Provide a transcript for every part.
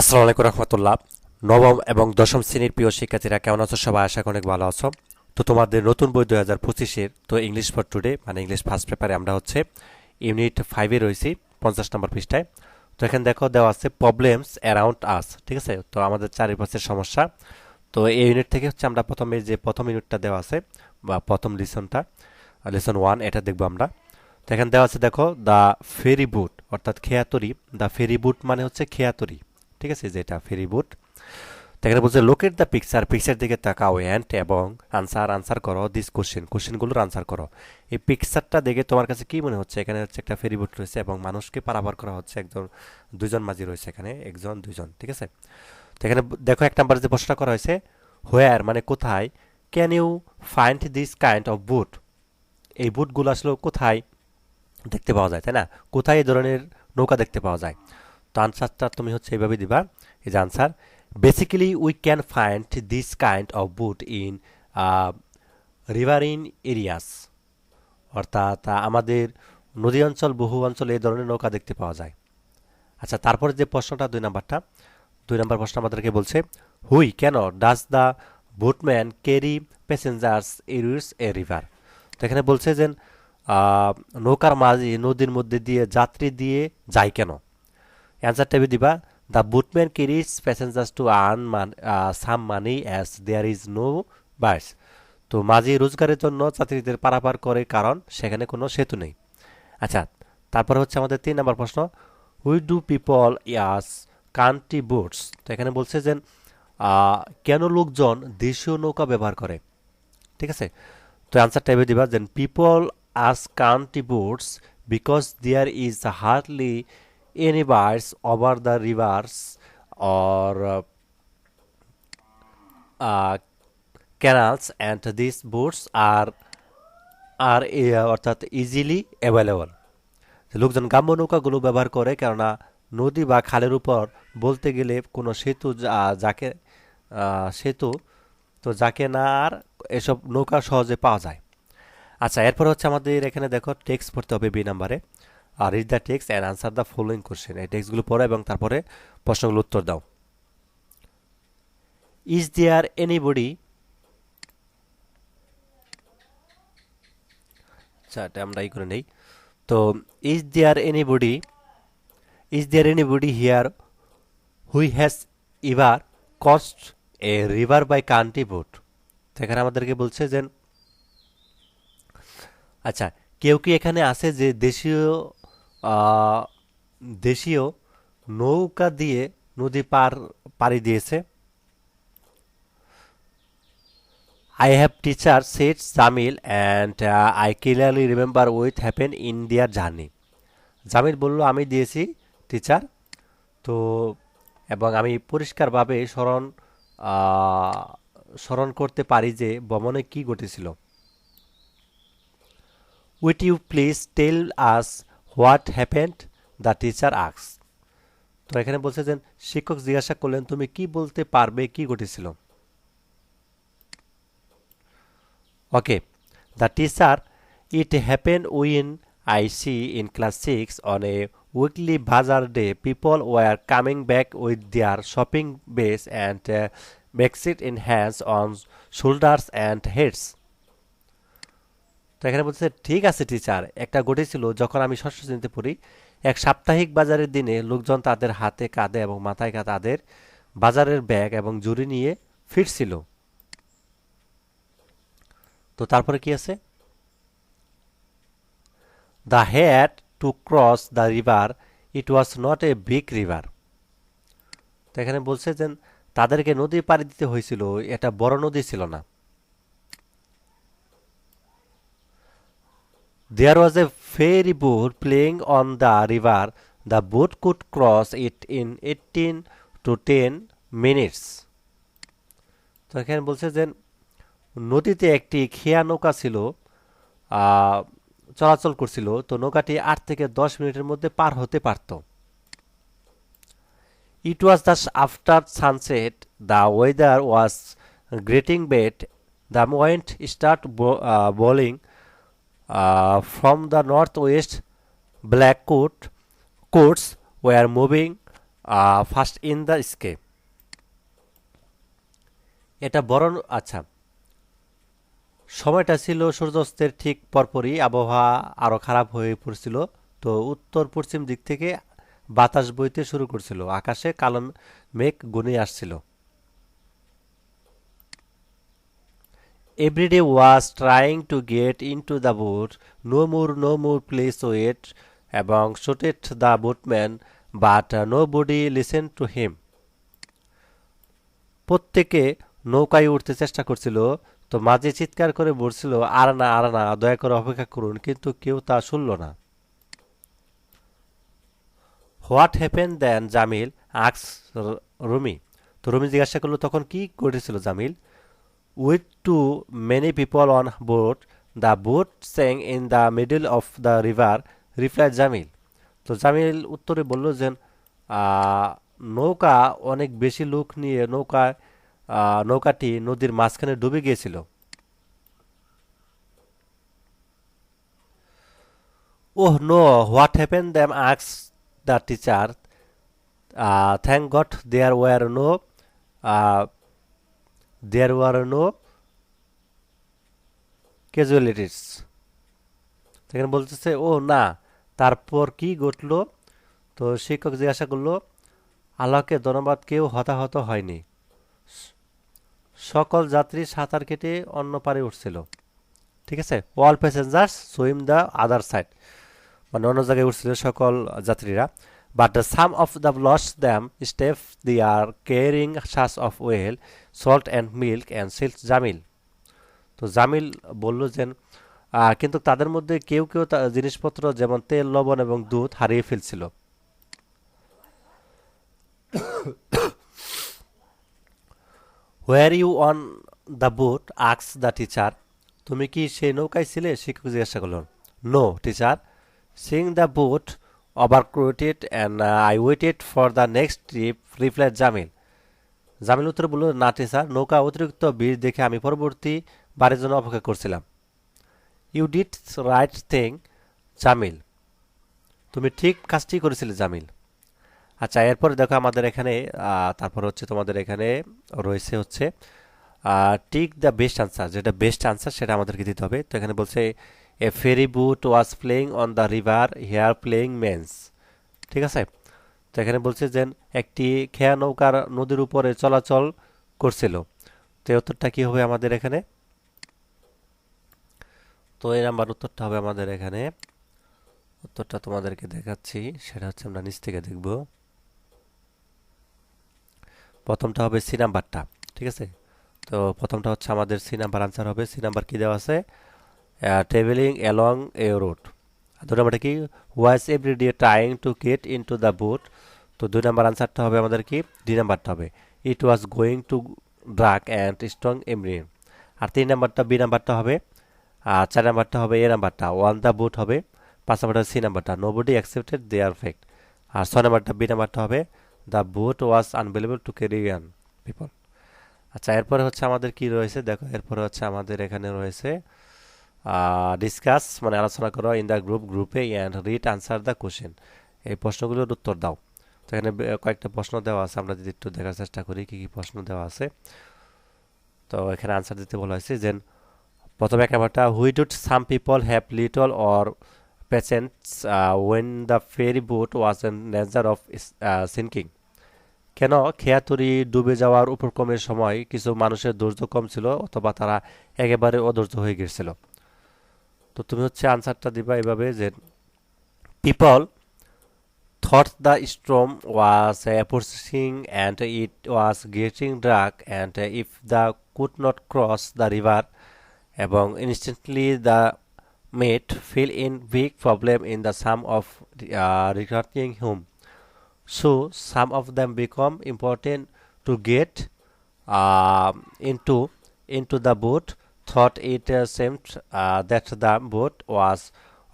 আসসালামু আলাইকুম রহমতুল্লাহ। নবম এবং দশম শ্রেণির প্রিয় শিক্ষার্থীরা কেমন আছো? সবাই আশা অনেক ভালো আছো। তো তোমাদের নতুন বই দুই হাজার পঁচিশের, তো ইংলিশ ফর টুডে মানে ইংলিশ ফার্স্ট পেপারে আমরা হচ্ছে ইউনিট ফাইভে রয়েছি, পঞ্চাশ নম্বর পৃষ্ঠায়। তো এখানে দেখো, দেওয়া আছে প্রবলেমস অ্যারাউন্ড আস ঠিক আছে? তো আমাদের চারিপাশের সমস্যা। তো এই ইউনিট থেকে হচ্ছে আমরা প্রথমে যে প্রথম ইউনিটটা দেওয়া আছে, বা প্রথম লিসনটা লেসন ওয়ান এটা দেখব আমরা। তো এখানে দেওয়া আছে, দেখো দ্য ফেরি বুট অর্থাৎ খেয়াতরি। দ্য ফেরি বুট মানে হচ্ছে খেয়াতরি। ঠিক আছে, যেটা ফেরি বুট তো এখানে বলছে লোকেট দ্য পিকচার পিকচার দিকে তাকাও অ্যান্ড এবং আনসার আনসার করো দিস কোশ্চেন কোশ্চেনগুলোর আনসার করো। এই পিকচারটা দেখে তোমার কাছে কি মনে হচ্ছে? এখানে হচ্ছে একটা ফেরি বুট রয়েছে এবং মানুষকে পারাপার করা হচ্ছে একজন দুজন মাঝি রয়েছে এখানে, একজন দুজন ঠিক আছে? তো এখানে দেখো এক নাম্বার যে প্রশ্নটা করা হয়েছে হোয়ার মানে কোথায় can you find this kind of boat এই বুটগুলো আসলে কোথায় দেখতে পাওয়া যায়, তাই না? কোথায় এই ধরনের নৌকা দেখতে পাওয়া যায়? তো আনসারটা তুমি হচ্ছে এইভাবে দিবা। এই যে answer basically we can find this kind of boat in riverine areas অর্থাৎ আমাদের নদী অঞ্চল, বহু অঞ্চলে এই ধরনের নৌকা দেখতে পাওয়া যায়। আচ্ছা তারপরে যে প্রশ্নটা, দুই নাম্বারটা। দুই নাম্বার প্রশ্ন আমাদেরকে বলছে হুই কেন does the boatman carry passengers use a river তো এখানে বলছে যে নৌকার মাঝি, নদীর মধ্যে দিয়ে যাত্রী দিয়ে যায় কেন? অ্যান্সার টেবি দিবা the boatman carries passengers to earn some money as there is no bars তো মাঝি রোজগারের জন্য যাত্রীদের পারাপার করে কারণ সেখানে কোনো সেতু নেই। আচ্ছা তারপরে হচ্ছে আমাদের তিন নম্বর প্রশ্ন। Why do people use country boats তো এখানে বলছে যে কেন লোকজন দেশীয় নৌকা ব্যবহার করে? ঠিক আছে? তো অ্যান্সার টাইপে দিবা then people use country boats because there is hardly any bars over the rivers or canals and this boats are are অর্থাৎ ইজিলি অ্যাভেলেবল লোকজন গ্রাম্য নৌকাগুলো ব্যবহার করে, কেননা নদী বা খালের উপর বলতে গেলে কোনো সেতু যাকে সেতু, তো যাকে না আর এসব নৌকা সহজে পাওয়া যায়। আচ্ছা এরপর হচ্ছে আমাদের এখানে দেখো টেক্সট পড়তে হবে বি নাম্বারে। আর read the text and answer the following question এই টেক্সটগুলো পড়ো এবং তারপরে প্রশ্নগুলো উত্তর দাও। ইজ দেয়ার এনিবডি আচ্ছা এটা আমরা ই করে নেই। তো is there anybody is there anybody here who has ever crossed a river by country boat এখানে আমাদেরকে বলছে যে আচ্ছা কেউ কি এখানে আছে যে দেশীয় দেশীয় নৌকা দিয়ে নদী পার পাড়ি দিয়েছে teacher said Jamil and uh, I clearly remember what happened in their journey. Jamil বলল আমি দিয়েছি টিচার তো এবং আমি পরিষ্কারভাবে স্মরণ স্মরণ করতে পারি যে ভ্রমণে কি ঘটেছিল would you please tell us what happened the teacher asks তো এখানে বলছে যে, শিক্ষক জিজ্ঞাসা করলেন, তুমি কি বলতে পারবে? কি ঘটেছিল? Okay, the teacher, it happen when I see in class six on a weekly bazaar day, people were coming back with their shopping bags and backseat in hands on shoulders and heads. এখানে বলছে ঠিক আছে teacher একটা ঘটেছিল যখন আমি ষষ্ঠ শ্রেণীতে পড়ি। এক সাপ্তাহিক বাজারের দিনে লোকজন তাদের হাতে কাঁধে এবং মাথায় তাদের বাজারের ব্যাগ এবং জুড়ি নিয়ে ফিরছিল। তো তারপরে কি আছে? They had to cross the river it was not a big river তো এখানে বলছে যে, তাদেরকে নদী পাড়ি দিতে হয়েছিল, এটা বড় নদী ছিল না। There was a ferry boat plying on the river the boat could cross it in eighteen to ten minutes তো এখানে বলছে যে, নদীতে একটি খেয়া নৌকা ছিল চলাচল করছিল। তো নৌকাটি আট থেকে দশ মিনিটের মধ্যে পার হতে পারত। It was the after sunset the weather was grating but the wind start blowing from the north west black cloud clouds were moving fast in the sky এটা বড় আচ্ছা। সময়টা ছিল সূর্যাস্তের ঠিক পরপরই, আবহাওয়া আরও খারাপ হয়ে পড়ছিল। তো উত্তর পশ্চিম দিক থেকে বাতাস বইতে শুরু করছিল। আকাশে কালো মেঘ গুনে আসছিল। Every was trying to get into the boat. No more, no more, please wait. এবং shouted the boatman, but uh, nobody listened to him. প্রত্যেকে নৌকায় উঠতে চেষ্টা করছিল তো মাঝে চিৎকার করে বলছিল আর না আর না দয়া করে অপেক্ষা করুন কিন্তু কেউ তা শুনল না what happen then Jamil asks Rumi তো রুমি জিজ্ঞাসা করল তখন কি ঘটেছিল Jamil with too many people on board the boat sank in the middle of the river replied Jamil তো জামিল উত্তরে বলল যে নৌকা অনেক বেশি লোক নিয়ে নৌকা নৌকাটি নদীর মাঝখানে ডুবে গিয়েছিল। ওহ no, what happen then asks the teacher. Thank god there were no there were no casualties সেখানে বলতেছে, ও, না, তারপর কি ঘটলো? তো শিক্ষক জিজ্ঞাসা করল, আল্লাহকে ধন্যবাদ, কেউ হতাহত হয়নি। সকল যাত্রী সাঁতার কেটে অন্য পারে উঠছিল। ঠিক আছে? All passengers swim the other side মানে অন্য জায়গায় উঠছিল সকল যাত্রীরা। But some of the lost them stuff they are carrying sacks of wheat salt and milk and silk Jamil তো জামিল বলল যে কিন্তু তাদের মধ্যে কেউ কেউ জিনিসপত্র যেমন তেল, লবণ এবং দুধ হারিয়ে ফেলছিল। Were you on the boat asks the teacher তুমি কি সেই নৌকায় ছিলে? শিক্ষক জিজ্ঞাসা করল। No teacher since the boat crowded and I waited for the next trip replied Jamil Jamil উত্তরে বলল, না টিচার নৌকা অতিরিক্ত ভিড় দেখে আমি পরবর্তী বারের জন্য অপেক্ষা করছিলাম। You did right thing Jamil তুমি ঠিক কাজটি করেছিলে জামিল আচ্ছা এরপরে দেখো আমাদের এখানে তারপর হচ্ছে তোমাদের এখানে রয়েছে হচ্ছে টিক দ্য বেস্ট আনসার যেটা বেস্ট আনসার সেটা আমাদেরকে দিতে হবে। তো এখানে বলছে a ferry boat was plying on the river here plying means ঠিক আছে? তো এখানে বলছে যে একটি খেয়া নৌকার নদীর উপরে চলাচল করছিল। তো এই উত্তরটা কি হবে আমাদের এখানে? তো এই নাম্বার উত্তরটা হবে আমাদের এখানে। উত্তরটা তোমাদেরকে দেখাচ্ছি, সেটা হচ্ছে আমরা নিচ থেকে দেখব। প্রথমটা হবে সি নাম্বারটা, ঠিক আছে? তো প্রথমটা হচ্ছে আমাদের সি নাম্বার আনসার হবে। সি নাম্বার কি দেওয়া আছে? ট্রাভেলিং অ্যালং এ রোড দুই নাম্বারটা কি? Wise every day trying to get in to the boat তো দুই নাম্বার আনসারটা হবে আমাদের কি? দুই নাম্বারটা হবে। It was going to dark and strong এমরিন আর তিন নাম্বারটা, বি নাম্বারটা হবে। আর চার নাম্বারটা হবে, এ নাম্বারটা। ওয়ান দ্য বুট হবে। পাঁচ নাম্বারটা, সি নাম্বারটা। No body accepted they are fact আর ছয় নাম্বারটা, বি নাম্বারটা হবে। The boat was unavailable to carry any people আচ্ছা এরপরে হচ্ছে আমাদের কি রয়েছে? দেখো, এরপরে হচ্ছে আমাদের এখানে রয়েছে ডিসকাস মানে আলোচনা করো ইন দ্য গ্রুপ গ্রুপে and read answer the question এই প্রশ্নগুলোর উত্তর দাও। তো এখানে কয়েকটা প্রশ্ন দেওয়া আছে, আমরা যদি একটু দেখার চেষ্টা করি কী কী প্রশ্ন দেওয়া আছে। তো এখানে আনসার দিতে বলা হয়েছে যে প্রথমে এক নাম্বারটা why did some people have little or patience when the ferry boat was in danger of sinking কেন? খেয়াতুরি ডুবে যাওয়ার উপক্রমের সময় কিছু মানুষের ধৈর্য কম ছিল, অথবা তারা একেবারে অধৈর্য হয়ে গিয়েছিল। তো তুমি হচ্ছে আনসারটা দিবা এভাবে যে people thought the storm was approaching and it was getting dark and if they could not cross the river এবং instantly they might fall in big problem in the some of regarding hmm so some of them become important to get uh, into into the boat thought it uh, seemed uh, that the boat was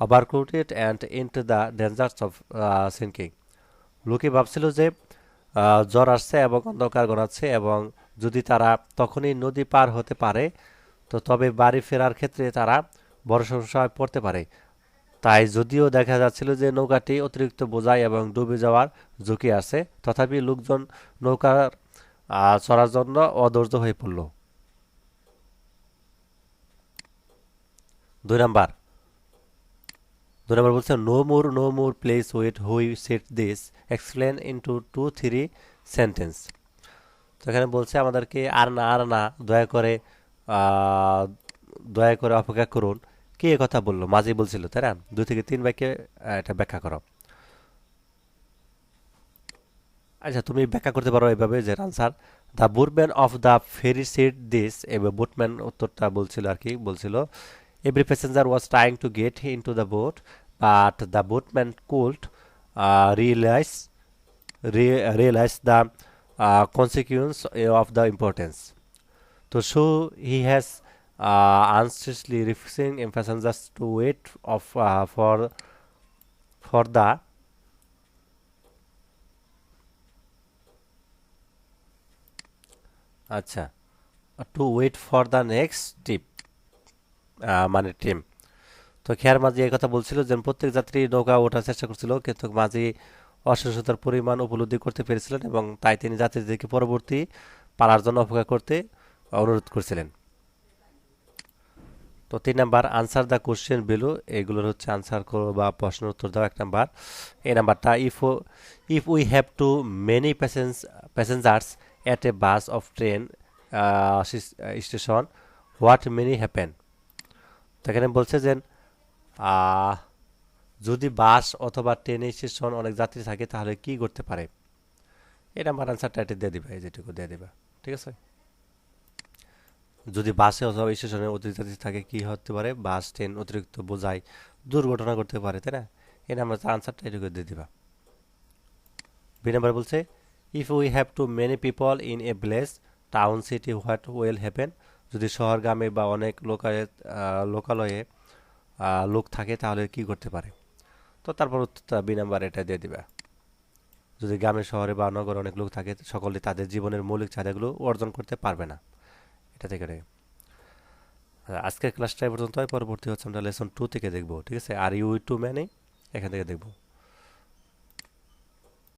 overcrowded and into the dangers of uh, sinking. লোকে ভাবছিল যে জ্বর আসছে এবং অন্ধকার গড়াচ্ছে এবং যদি তারা তখনই নদী পার হতে পারে তো তবে বাড়ি ফেরার ক্ষেত্রে তারা বড় সমস্যায় পড়তে পারে। তাই যদিও দেখা যাচ্ছিল যে নৌকাটি অতিরিক্ত বোঝাই এবং ডুবে যাওয়ার ঝুঁকি আছে তথাপি লোকজন নৌকার চড়ার জন্য অধৈর্য হয়ে পড়ল। দুই নাম্বার। দুই নাম্বার বলছে no more no more place wait who set this explain into two three sentence তো এখানে বলছে আমাদেরকে আর না আর না, দয়া করে দয়া করে অপেক্ষা করুন। কে এ কথা বলল? মাঝি বলছিল, তাই না? দুই থেকে তিন বাক্যে এটা ব্যাখ্যা করো। আচ্ছা তুমি ব্যাখ্যা করতে পারো এভাবে যে answer the boatman of the ferry set this এবার বুটম্যান উত্তরটা বলছিল আর কি, বলছিল Every passenger was trying to get into the boat, but the boatman could uh, realize re realize the uh, consequence of the importance. To show he has uh, anxiously refusing passengers to wait of uh, for for the acha uh, to wait for the next tip মানে টিম তো খেয়ার মাঝি এই কথা বলছিল যে প্রত্যেক যাত্রী নৌকা ওঠার চেষ্টা করছিল, কিন্তু মাঝি অসুস্থতার পরিমাণ উপলব্ধি করতে পেরেছিলেন এবং তাই তিনি যাত্রীদেরকে পরবর্তী পালার জন্য অপেক্ষা করতে অনুরোধ করছিলেন। তো তিন number, answer the question below এগুলোর হচ্ছে আনসার করো বা প্রশ্নের উত্তর দাও, এক নাম্বার। এই নাম্বারটা if if we have too many passenger passengers at a bus of train station what many happen তো এখানে বলছে যে যদি বাস অথবা ট্রেনে স্টেশন অনেক যাত্রী থাকে, তাহলে কি করতে পারে? এটা আমার আনসারটা এটা দিয়ে দিবা যেটুকু দিয়ে দিবা। ঠিক আছে? যদি বাসে অথবা স্টেশনে অতিরিক্ত যাত্রী থাকে, কি হতে পারে? বাস, ট্রেন অতিরিক্ত বোঝাই দুর্ঘটনা করতে পারে, তাই না? এটা আমরা আনসারটা এটুকু দিয়ে দিবা। বি নাম্বার বলছে if we have too many people in a place town city what will happen যদি শহর গ্রামে বা অনেক লোকালয়ে লোকালয়ে লোক থাকে, তাহলে কি করতে পারে? তো তারপর উত্তরটা বি নাম্বার এটা দিয়ে দিবা। যদি গ্রামে শহরে বা নগরে অনেক লোক থাকে, সকলে তাদের জীবনের মৌলিক চাহিদাগুলো অর্জন করতে পারবে না। এটা থেকে আজকের ক্লাসটা পর্যন্ত পরবর্তী হচ্ছে আমরা লেসন টু থেকে দেখব, ঠিক আছে? আর ইউ টু ম্যানে এখান থেকে দেখব।